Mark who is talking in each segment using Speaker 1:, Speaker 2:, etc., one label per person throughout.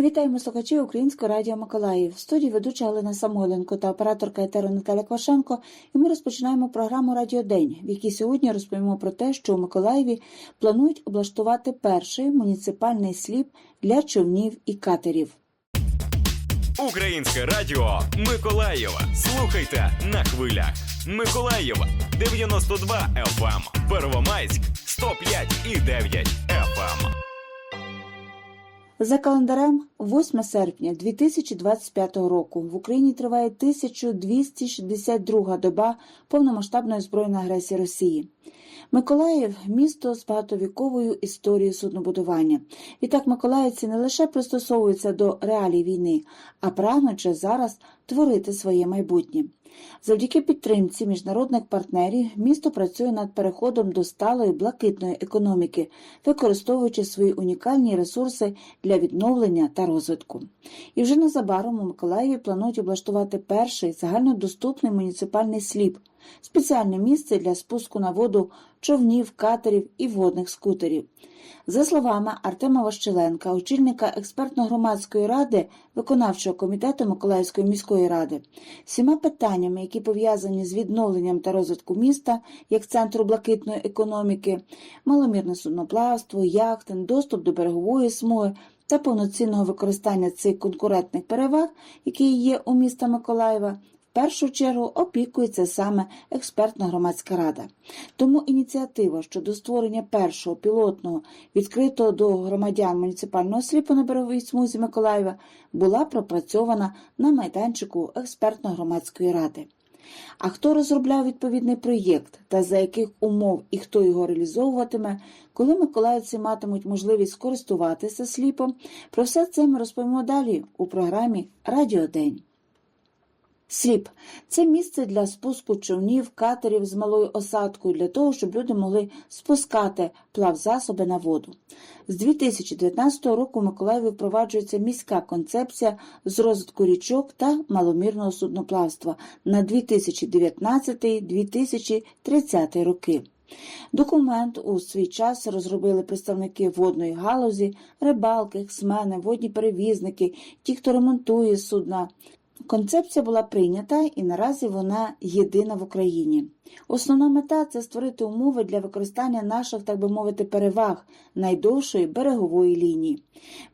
Speaker 1: Вітаємо слухачів Українського радіо Миколаїв. В студії ведуча Галина Самойленко та операторка етеру Наталя Квашенко. І ми розпочинаємо програму Радіодень, в якій сьогодні розповімо про те, що у Миколаєві планують облаштувати перший муніципальний сліп для човнів і катерів.
Speaker 2: Українське радіо Миколаєва. Слухайте на хвилях. Миколаєва 92 FM. Первомайськ 105 і 9 FM.
Speaker 1: За календарем 8 серпня 2025 року в Україні триває 1262 доба повномасштабної збройної агресії Росії. Миколаїв місто з багатовіковою історією суднобудування. Відтак миколаївці не лише пристосовуються до реалій війни, а прагнуть зараз творити своє майбутнє. Завдяки підтримці міжнародних партнерів місто працює над переходом до сталої блакитної економіки, використовуючи свої унікальні ресурси для відновлення та розвитку. І вже незабаром у Миколаєві планують облаштувати перший загальнодоступний муніципальний сліп, спеціальне місце для спуску на воду човнів, катерів і водних скутерів. За словами Артема Ващеленка, очільника експертно-громадської ради виконавчого комітету Миколаївської міської ради, всіма питаннями, які пов'язані з відновленням та розвитком міста як центру блакитної економіки, маломірне судноплавство, яхтинг, доступ до берегової смуги та повноцінного використання цих конкурентних переваг, які є у міста Миколаєва, першу чергу опікується саме експертно-громадська рада. Тому ініціатива щодо створення першого пілотного відкритого до громадян муніципального сліпу на береговій смузі Миколаєва була пропрацьована на майданчику експертно-громадської ради. А хто розробляв відповідний проєкт та за яких умов і хто його реалізовуватиме, коли миколаївці матимуть можливість скористуватися сліпом, про все це ми розповімо далі у програмі Радіодень. Сліп це місце для спуску човнів, катерів з малою осадкою для того, щоб люди могли спускати плавзасоби на воду. З 2019 року в Миколаєві впроваджується міська концепція з розвитку річок та маломірного судноплавства на 2019-2030 роки. Документ у свій час розробили представники водної галузі, рибалки, ексмени, водні перевізники, ті, хто ремонтує судна. Концепція була прийнята і наразі вона єдина в Україні. Основна мета це створити умови для використання наших, так би мовити, переваг найдовшої берегової лінії.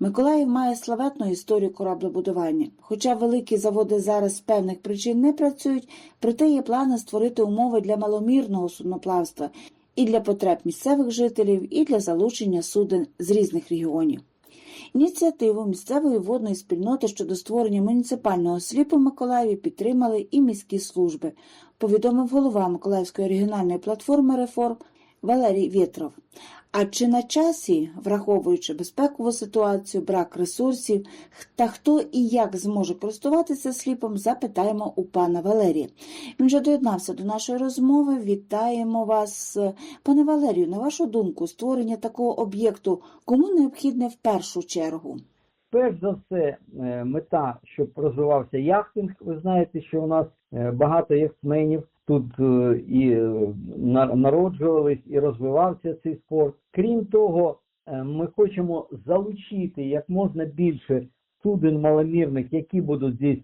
Speaker 1: Миколаїв має славетну історію кораблебудування. Хоча великі заводи зараз з певних причин не працюють, проте є плани створити умови для маломірного судноплавства і для потреб місцевих жителів, і для залучення суден з різних регіонів. Ініціативу місцевої водної спільноти щодо створення муніципального сліпу в Миколаєві підтримали і міські служби, повідомив голова Миколаївської регіональної платформи реформ Валерій Вєтров. А чи на часі, враховуючи безпекову ситуацію, брак ресурсів та хто і як зможе користуватися сліпом, запитаємо у пана Валерія. Він вже доєднався до нашої розмови. Вітаємо вас, пане Валерію. На вашу думку, створення такого об'єкту кому необхідне в першу чергу?
Speaker 3: Перш за все, е, мета, щоб розвивався яхтинг. Ви знаєте, що у нас е, багато яхтсменів тут е, і е, на- народжувались, і розвивався цей спорт. Крім того, е, ми хочемо залучити як можна більше суден маломірних, які будуть здесь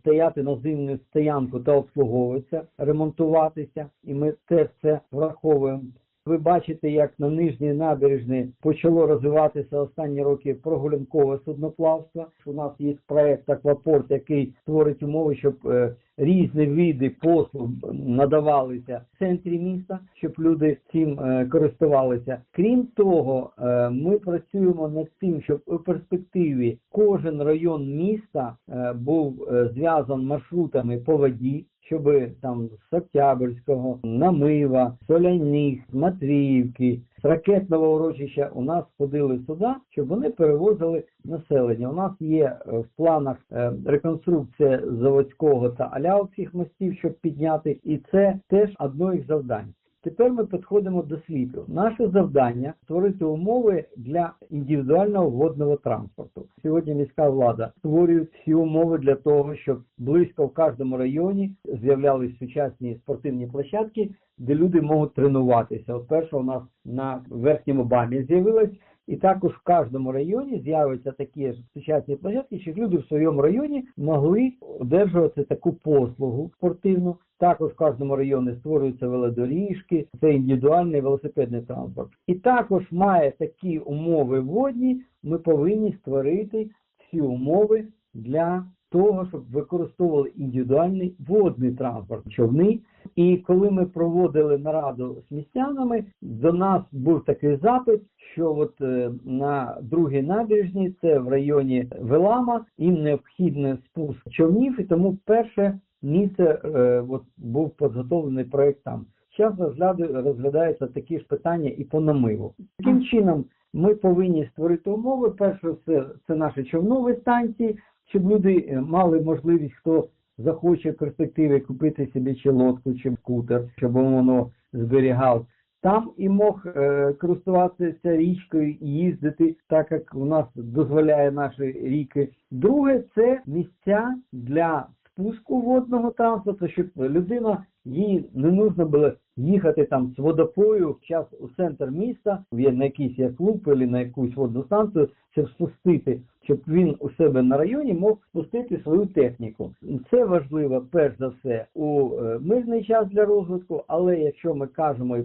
Speaker 3: стояти на зимню стоянку та обслуговуватися, ремонтуватися, і ми теж це враховуємо. Ви бачите, як на нижній набережній почало розвиватися останні роки прогулянкове судноплавство. У нас є проект Аквапорт, який створить умови, щоб е, різні види послуг надавалися в центрі міста, щоб люди цим е, користувалися. Крім того, е, ми працюємо над тим, щоб у перспективі кожен район міста був зв'язаний маршрутами по воді щоб там з Октябрьського, Намива, Соляних, Матвіївки, з ракетного урочища у нас ходили сюди, щоб вони перевозили населення. У нас є е, в планах е, реконструкція заводського та алявських мостів, щоб підняти, і це теж одно із завдань. Тепер ми підходимо до світу. Наше завдання створити умови для індивідуального водного транспорту. Сьогодні міська влада створює всі умови для того, щоб близько в кожному районі з'являлись сучасні спортивні площадки, де люди можуть тренуватися. От перша у нас на верхньому бамі з'явилась І також в кожному районі з'являться такі ж сучасні площадки, щоб люди в своєму районі могли одержувати таку послугу спортивну. Також в кожному районі створюються велодоріжки, це індивідуальний велосипедний транспорт. І також має такі умови водні, ми повинні створити всі умови для того, щоб використовували індивідуальний водний транспорт, човни. І коли ми проводили нараду з містянами, до нас був такий запит, що от е, на другій набережній, це в районі Велама, їм необхідний спуск човнів, і тому перше місце е, от, був підготовлений проект там. Зараз розглядаються такі ж питання і по намиву. Таким чином, ми повинні створити умови. Перше, це, це наші човнові станції, щоб люди е, мали можливість, хто захоче в перспективі купити собі чи лодку, чи кутер, щоб воно зберігав. Там і мог е, користуватися річкою і їздити, так як у нас дозволяє наші ріки. Друге, це місця для спуску водного транспорту, щоб людина їй не нужно було їхати там з водопою в час у центр міста, на якийсь як клуб або на якусь водну станцію, щоб спустити, щоб він у себе на районі мог спустити свою техніку. Це важливо перш за все у е, мирний час для розвитку, але якщо ми кажемо і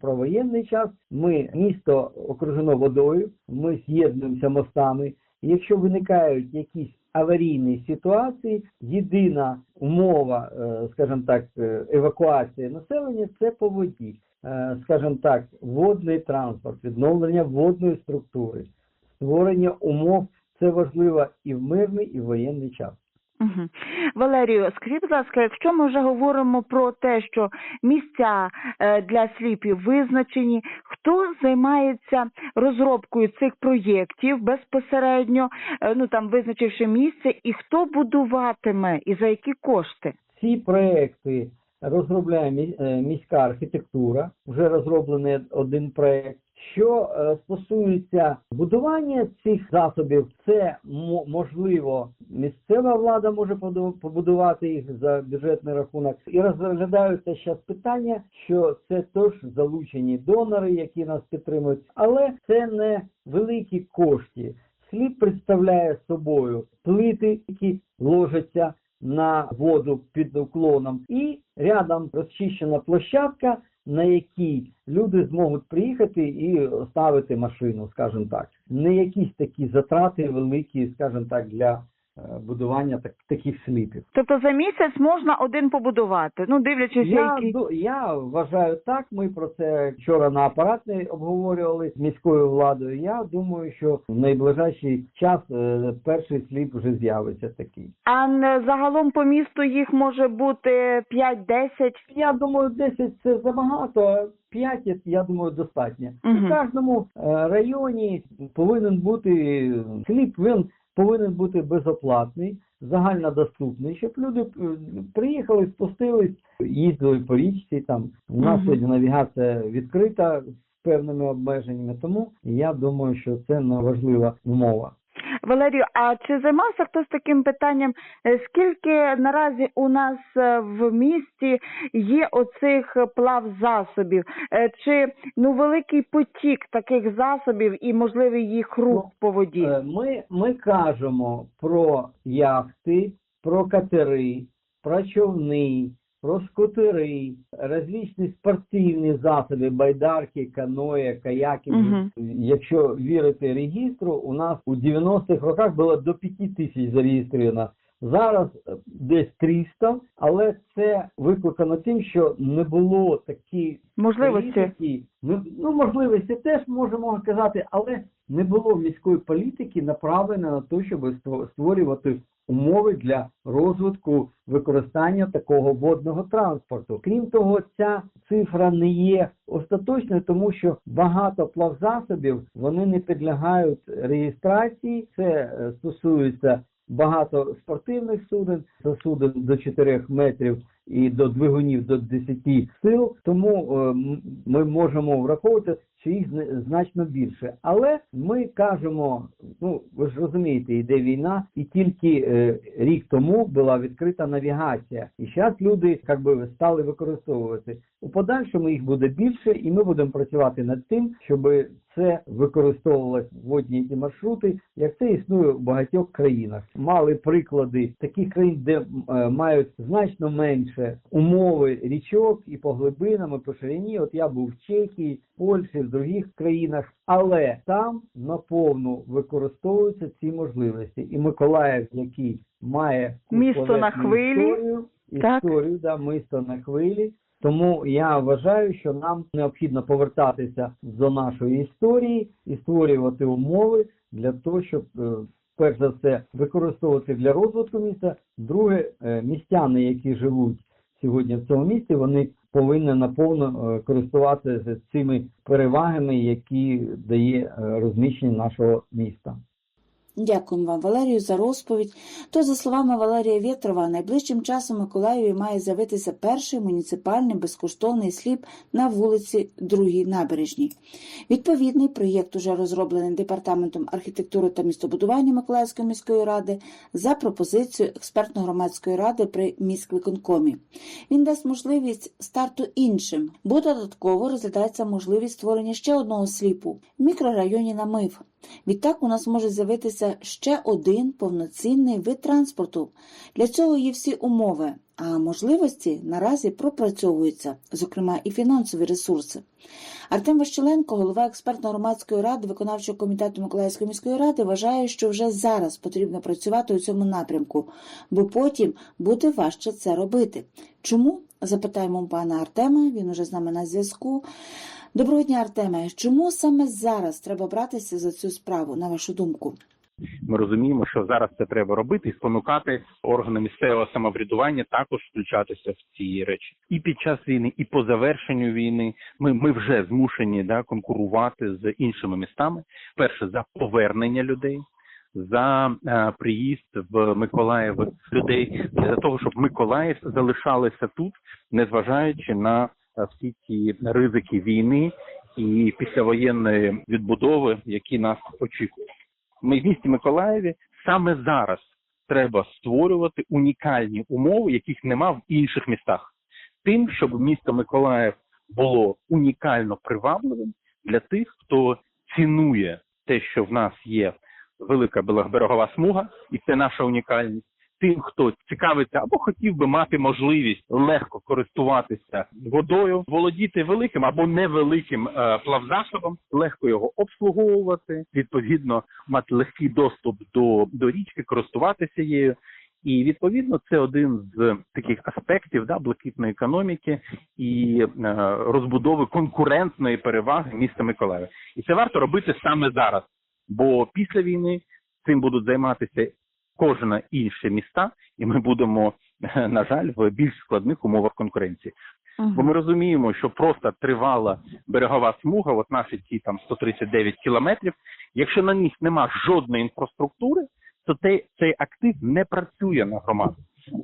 Speaker 3: про, воєнний час, ми місто окружено водою, ми з'єднуємося мостами. І Якщо виникають якісь аварійні ситуації, єдина умова, е, скажімо так, е, евакуації населення це по воді. Е, Скажімо так, водний транспорт, відновлення водної структури, створення умов це важливо і в мирний, і в воєнний час.
Speaker 4: Валерію, скажіть, будь ласка, якщо ми вже говоримо про те, що місця е, для сліпів визначені, хто займається розробкою цих проєктів безпосередньо, е, ну там визначивши місце, і хто будуватиме і за які кошти?
Speaker 3: Ці проекти розробляє е, міська архітектура. Вже розроблений один проект. Що е, стосується будування цих засобів, це мо- можливо місцева влада може побудувати їх за бюджетний рахунок. І розглядаються зараз питання, що це теж залучені донори, які нас підтримують, але це не великі кошти. Слід представляє собою плити, які ложаться на воду під уклоном, і рядом розчищена площадка, на якій люди зможуть приїхати і ставити машину, скажімо так. Не якісь такі затрати великі, скажімо так, для будування так, таких сліпів.
Speaker 4: Тобто за місяць можна один побудувати, ну дивлячись,
Speaker 3: Я,
Speaker 4: який.
Speaker 3: я вважаю так. Ми про це вчора на апаратній обговорювали з міською владою. Я думаю, що в найближчий час е, перший сліп вже з'явиться такий.
Speaker 4: А загалом по місту їх може бути 5-10.
Speaker 3: Я думаю, 10 це забагато, 5, я думаю, достатньо.
Speaker 4: Мгм.
Speaker 3: У кожному е, районі повинен бути сліп, він повинен бути безоплатний, загальнодоступний, щоб люди е, приїхали, спустились, їздили по річці. Там у нас сьогодні навігація відкрита з певними обмеженнями, тому я думаю, що це важлива умова.
Speaker 4: Валерію, а чи займався хтось таким питанням? е, Скільки наразі у нас е, в місті є оцих е, плавзасобів? Е, Чи ну великий потік таких засобів і можливий їх рух
Speaker 3: Ну,
Speaker 4: по воді?
Speaker 3: Ми, ми кажемо про яхти, про катери, про човни, про скутери, различні спортивні засоби, байдарки, каноє, каяки.
Speaker 4: Мгм.
Speaker 3: Якщо вірити регістру, у нас у 90-х роках було до 5 тисяч зареєстровано. Зараз десь 300, але це викликано тим, що не було такі
Speaker 4: Можливості?
Speaker 3: політики, ну можливості теж можемо казати, але не було міської політики направлено на те, щоб створювати умови для розвитку використання такого водного транспорту. Крім того, ця цифра не є остаточною, тому що багато плавзасобів вони не підлягають реєстрації. Це е, стосується багато спортивних суден, суден до 4 метрів і до двигунів до 10 сил. Тому е, ми можемо враховувати, що їх зна- значно більше. Але ми кажемо, ну ви ж розумієте, йде війна, і тільки е, рік тому була відкрита навігація, і зараз люди як би стали використовувати. У подальшому їх буде більше, і ми будемо працювати над тим, щоб це використовувалось водні і маршрути, як це існує в багатьох країнах. Мали приклади таких країн, де е, мають значно менше умови річок і по глибинам, і по ширині. От я був в Чехії, Польщі, в других країнах, але там наповну використовуються ці можливості. І Миколаїв, який має
Speaker 4: Місто на хвилі.
Speaker 3: історію, історію, да, місто на хвилі. Тому я вважаю, що нам необхідно повертатися до нашої історії і створювати умови для того, щоб е, перш за все використовувати для розвитку міста. Друге, е, містяни, які живуть сьогодні в цьому місті, вони повинні наповно е, користуватися цими перевагами, які дає е, розміщення нашого міста.
Speaker 1: Дякуємо вам, Валерію, за розповідь. То, за словами Валерія Вєтрова, найближчим часом Миколаєві має з'явитися перший муніципальний безкоштовний сліп на вулиці Другій набережній. Відповідний проєкт уже розроблений департаментом архітектури та містобудування Миколаївської міської ради за пропозицією експертно-громадської ради при міськвиконкомі. Він дасть можливість старту іншим, бо додатково розглядається можливість створення ще одного сліпу в мікрорайоні Намив. Відтак у нас може з'явитися ще один повноцінний вид транспорту. Для цього є всі умови, а можливості наразі пропрацьовуються, зокрема і фінансові ресурси. Артем Ващеленко, голова експертно-громадської ради виконавчого комітету Миколаївської міської ради, вважає, що вже зараз потрібно працювати у цьому напрямку, бо потім буде важче це робити. Чому? Запитаємо пана Артема, він уже з нами на зв'язку. Доброго дня, Артеме. Чому саме зараз треба братися за цю справу, на вашу думку?
Speaker 5: Ми розуміємо, що зараз це треба робити і спонукати органи місцевого самоврядування також включатися в ці речі. І під час війни, і по завершенню війни ми, ми вже змушені да, конкурувати з іншими містами. Перше за повернення людей. За е, приїзд в Миколаїв людей для того, щоб Миколаїв залишалися тут, незважаючи на е, всі ті ризики війни і післявоєнної відбудови, які нас очікують. В місті Миколаєві саме зараз треба створювати унікальні умови, яких нема в інших містах. Тим, щоб місто Миколаїв було унікально привабливим для тих, хто цінує те, що в нас є велика берегова смуга, і це наша унікальність. Тим, хто цікавиться або хотів би мати можливість легко користуватися водою, володіти великим або невеликим е, плавзасобом, легко його обслуговувати, відповідно мати легкий доступ до, до річки, користуватися її. І відповідно це один з таких аспектів да, блакитної економіки і е, розбудови конкурентної переваги міста Миколаєва. І це варто робити саме зараз, бо після війни цим будуть займатися кожне інше міста, і ми будемо, е, на жаль, в більш складних умовах конкуренції. Бо ми розуміємо, що просто тривала берегова смуга, от наші ці там 139 кілометрів. Якщо на них нема жодної інфраструктури, то цей, цей актив не працює на громаду.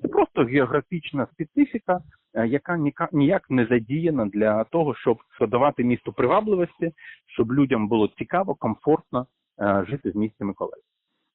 Speaker 5: Це просто географічна специфіка, е, яка ніяк, не задіяна для того, щоб давати місту привабливості, щоб людям було цікаво, комфортно е, жити в місті Миколаїв.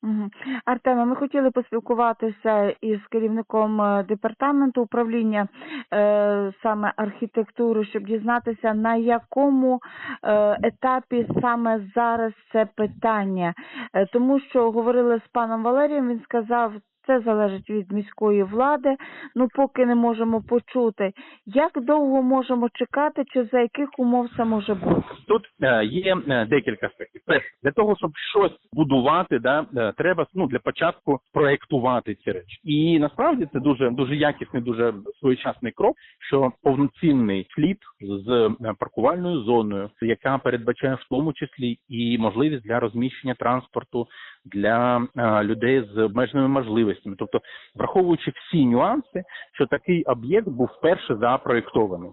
Speaker 4: Мгм. Артеме, ми хотіли поспілкуватися із керівником е, департаменту управління е, саме архітектури, щоб дізнатися, на якому е, етапі саме зараз це питання. Е, тому що говорили з паном Валерієм, він сказав. Це залежить від міської влади. Ну, поки не можемо почути. Як довго можемо чекати, чи за яких умов це може бути?
Speaker 5: Тут е, є е, декілька аспектів. Перше, для того, щоб щось будувати, да, е, треба ну для початку проектувати ці речі. І насправді це дуже дуже якісний, дуже своєчасний крок, що повноцінний слід з паркувальною зоною, яка передбачає в тому числі і можливість для розміщення транспорту для людей з обмеженими можливостями, тобто враховуючи всі нюанси, що такий об'єкт був вперше запроєктований.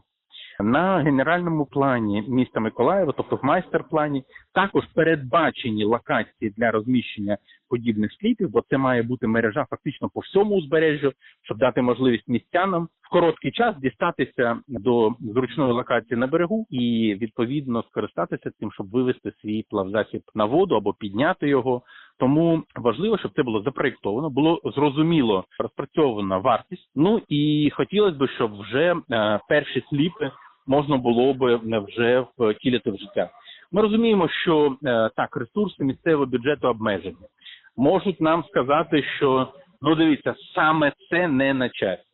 Speaker 5: На генеральному плані міста Миколаєва, тобто в майстер-плані, також передбачені локації для розміщення подібних сліпів, бо це має бути мережа фактично по всьому узбережжю, щоб дати можливість містянам в короткий час дістатися до зручної локації на берегу і відповідно скористатися цим, щоб вивести свій плавзасіб на воду або підняти його. Тому важливо, щоб це було запроєктовано, було зрозуміло розпрацьована вартість. Ну і хотілося б, щоб вже е, перші сліпи можна було б вже втілити в життя. Ми розуміємо, що е, так ресурси місцевого бюджету обмежені. Можуть нам сказати, що ну дивіться, саме це не на часі.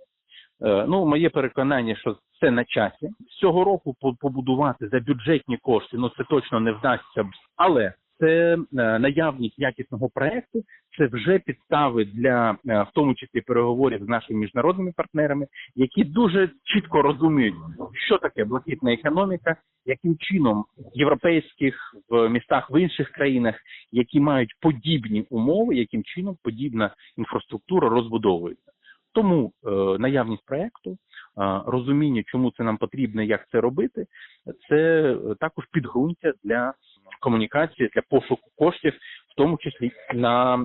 Speaker 5: Е, ну, моє переконання, що це на часі. Цього року по- побудувати за бюджетні кошти, ну це точно не вдасться. Але це е, наявність якісного проекту, це вже підстави для е, в тому числі переговорів з нашими міжнародними партнерами, які дуже чітко розуміють, що таке блакитна економіка, яким чином європейських в містах в інших країнах, які мають подібні умови, яким чином подібна інфраструктура розбудовується. Тому е, наявність проекту, е, розуміння, чому це нам потрібно, як це робити, це е, також підґрунтя для комунікації, для пошуку коштів, в тому числі на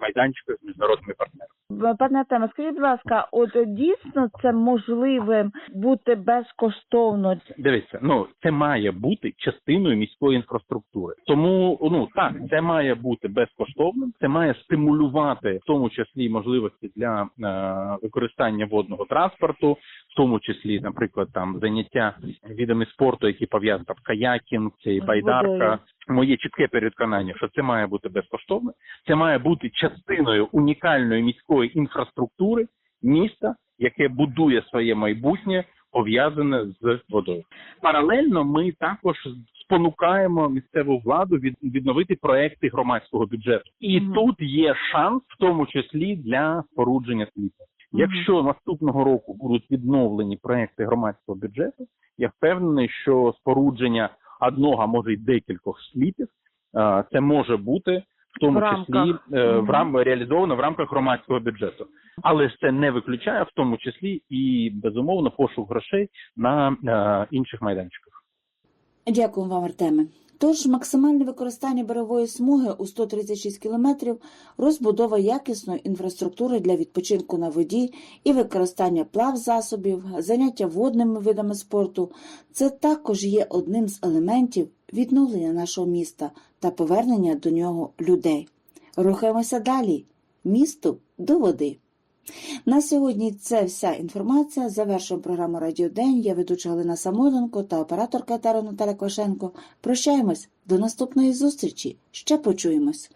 Speaker 5: майданчиках з міжнародними партнерами.
Speaker 4: Пане Артеме, скажіть, будь ласка, от дійсно це можливим бути безкоштовно?
Speaker 5: Дивіться, ну це має бути частиною міської інфраструктури. Тому ну так, це має бути безкоштовним. Це має стимулювати в тому числі можливості для е, використання водного транспорту, в тому числі, наприклад, там заняття видами спорту, які пов'язані там каякінг, це байдарка. Моє чітке переконання, що це має бути безкоштовно. Це має бути частиною унікальної міської інфраструктури міста, яке будує своє майбутнє пов'язане з водою. Паралельно ми також спонукаємо місцеву владу від, відновити проекти громадського бюджету, і
Speaker 4: Мгм.
Speaker 5: тут є шанс, в тому числі для спорудження світу. Якщо наступного року будуть відновлені проекти громадського бюджету, я впевнений, що спорудження одного, а може й декількох сліпів, е, це може бути в тому
Speaker 4: В
Speaker 5: числі е, в рам реалізовано в рамках громадського бюджету. Але ж це не виключає в тому числі і безумовно пошук грошей на е, інших майданчиках.
Speaker 1: Дякую вам, Артеме. Тож максимальне використання берегової смуги у 136 кілометрів, розбудова якісної інфраструктури для відпочинку на воді і використання плавзасобів, заняття водними видами спорту це також є одним з елементів відновлення нашого міста та повернення до нього людей. Рухаємося далі. Місту до води. На сьогодні це вся інформація. Завершуємо програму Радіо День. Я ведуча Галина Самойленко та операторка Тара Наталя Квашенко. Прощаємось до наступної зустрічі. Ще почуємось.